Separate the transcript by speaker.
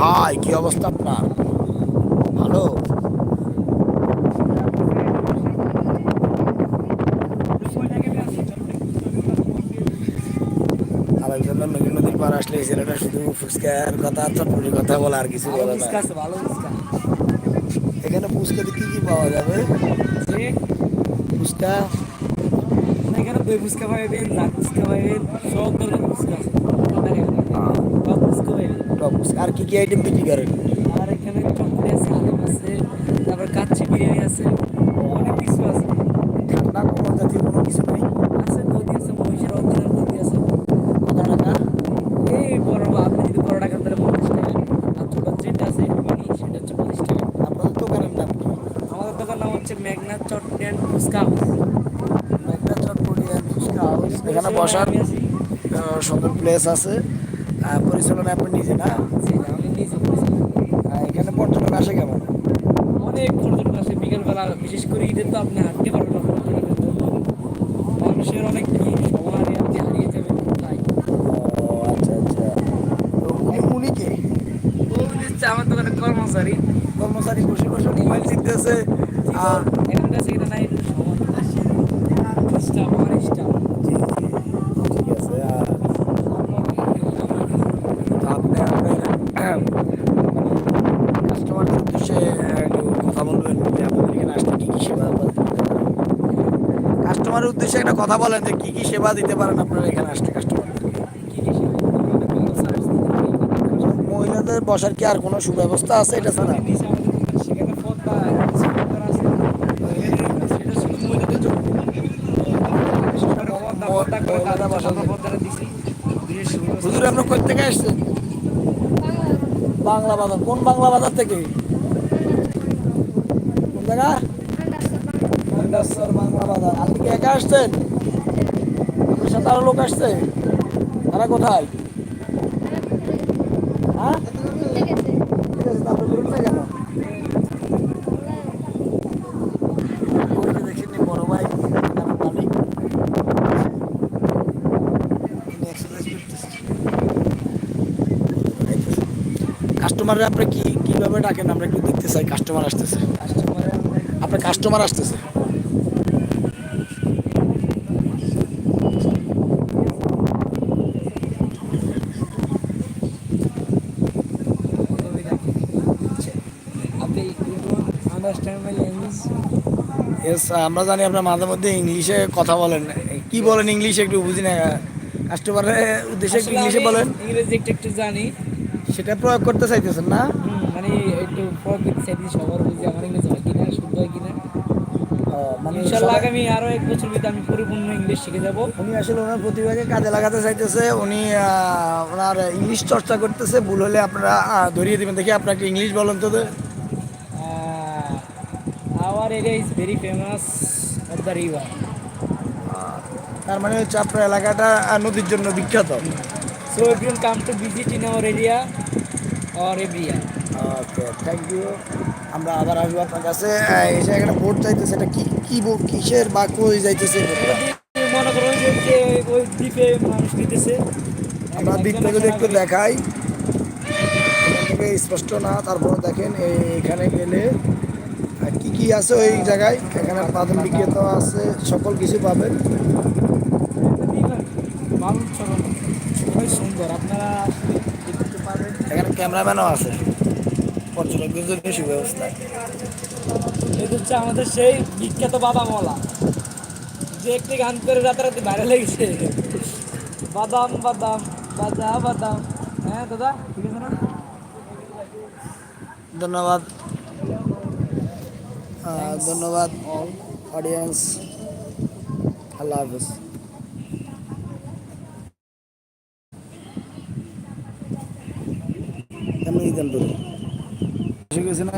Speaker 1: ভাই কি অবস্থা আপনার? ভালো? নদী নদীর পার আসলে এই ছেলেটা শুধু ফুচকার কথা চটপটির কথা বলে আর কিছু বলে না। এখানে ফুচকাতে কি কি পাওয়া যাবে? ফুচকা?
Speaker 2: এখানে দই ফুচকা লাল সব ধরনের ফুচকা আছে। ফুচকা
Speaker 1: আর কি কি আইটেম বিক্রি করেন?
Speaker 2: আর এখানে চকলেট আছে আলম আছে তারপর কাচ্চি বিরিয়ানি আছে অনেক কিছু আছে।
Speaker 1: ঠান্ডা কোনো জাতীয় কোনো কিছু নেই?
Speaker 2: আছে দধি আছে মহিষের অরিজিনাল দধি আছে।
Speaker 1: কত টাকা
Speaker 2: এই বড় আপনি যদি বড় টাকা তাহলে পঞ্চাশ টাকা আর ছোট যেটা আছে মিনি সেটা হচ্ছে পঁচিশ টাকা
Speaker 1: আপনাদের দোকানের নাম কি?
Speaker 2: আমাদের দোকান নাম হচ্ছে মেঘনাথ চট অ্যান্ড ফুচকা
Speaker 1: মেঘনা চটপটি and ফুচকা। এখানে বসার সুন্দর প্লেস আছে। পরিচালনা আপনি নিজে না?
Speaker 2: আমি নিজে
Speaker 1: এখানে পর্যটক আসে কেমন?
Speaker 2: অনেক পর্যটক আসে। বিকেলবেলা বিশেষ করে ঈদের তো আপনি হাঁটতে পারবেন। মানুষের অনেক ভিড় সবার আপনি হারিয়ে যাবেন
Speaker 1: আচ্ছা আচ্ছা। তো উনি কে?
Speaker 2: ও দিচ্ছে আমার দোকানে কর্মচারী।
Speaker 1: কর্মচারী বসে বসে মোবাইল টিপতেছে আহ,
Speaker 2: এখান কাছে এটা নাই স্টাফ আমার স্টাফ
Speaker 1: জি, জি, ঠিক আছে আহ, তো আপনি আপনার কাস্টমারদের উদ্দেশ্যে একটু কথা বলবেন যে আপনাদের এখানে আসলে কী কী সেবা কাস্টমারের উদ্দেশ্যে একটা কথা বলেন যে কী কী সেবা দিতে পারেন আপনারা এখানে আসলে কাস্টমার
Speaker 2: কি কি সেবা? অনেক ভালো সার্ভিস দিতে পারি।
Speaker 1: মহিলাদের বসার কি আর কোনো সুব্যবস্থা আছে এটা ছাড়া? হুজুর আপনার কোথা থেকে আসছেন? বাংলা বাজার। কোন বাংলা বাজার থেকে? কোন জায়গা? মন্দাসর বাংলা বাজার। আপনি কি একা আসছেন? আপনার সাথে আরও লোক আসছে? তারা কোথায়? হ্যাঁ? ঠিক আছে তা বলুন না আপনি কি কীভাবে ডাকেন? আমরা একটু দেখতে চাই, কাস্টমার আসতেছে। আপনার কাস্টমার আসতেছে
Speaker 2: কীভাবে ডাকি? আপনি আন্ডারস্ট্যান্ড মাই ল্যাঙ্গুয়েজ
Speaker 1: এস আমরা জানি আপনার মাঝে মধ্যে ইংলিশে কথা বলেন। কি বলেন ইংলিশে একটু বুঝি না। কাস্টমারের উদ্দেশ্যে একটু ইংলিশে বলেন।
Speaker 2: ইংরেজি একটু একটু জানি।
Speaker 1: সেটা প্রয়োগ করতে চাইতেছেন না?
Speaker 2: মানে একটু প্রকৃতি চাইতে সবার বুঝি আমার ইংরেজি হয় কিনা শুদ্ধ হয় কিনা।
Speaker 1: মানে
Speaker 2: ইনশাল্লাহ
Speaker 1: সবাই-
Speaker 2: আগামী আরও এক বছর ভিতরে আমি পরিপূর্ণ ইংলিশ শিখে যাব।
Speaker 1: উনি আসলে ওনার প্রতিভাকে কাজে লাগাতে চাইতেছে। উনি ওনার ইংলিশ চর্চা করতেছে। ভুল হলে আপনারা ধরিয়ে দিবেন। দেখি আপনাকে ইংলিশ বলেন তো
Speaker 2: our area is very famous of the river
Speaker 1: তার মানে হচ্ছে আপনার এলাকাটা নদীর জন্য বিখ্যাত।
Speaker 2: So everyone come to visit in our area or every area
Speaker 1: okay thank you আমরা আবার আসব আপনার কাছে। এসে এখানে ভোট চাইতেছে এটা কি কি ভোট কিসের বা কই যাইতেছে
Speaker 2: মনে করো যে ওই দ্বীপে মানুষ দিতেছে
Speaker 1: আমরা থেকে যদি একটু দেখাই স্পষ্ট না তারপর দেখেন এখানে গেলে কি আছে ওই জায়গায়? এখানে বাদাম বিক্রেতা আছে সকল কিছু পাবেন।
Speaker 2: সুন্দর আপনারা
Speaker 1: এখানে ক্যামেরাম্যানও আছে। পর্যটকদের জন্য সুব্যবস্থা।
Speaker 2: এটা হচ্ছে আমাদের সেই বিখ্যাত বাদামওয়ালা। যে একটি গান করে রাতারাতি ভাইরাল লেগেছে বাদাম বাদাম বাজা বাদাম। হ্যাঁ দাদা ঠিক আছে না?
Speaker 1: ধন্যবাদ। ধন্যবাদ অল অডিয়েন্স আল্লাহ হাফিজ কেমন দিতেন তো এসে গেছে না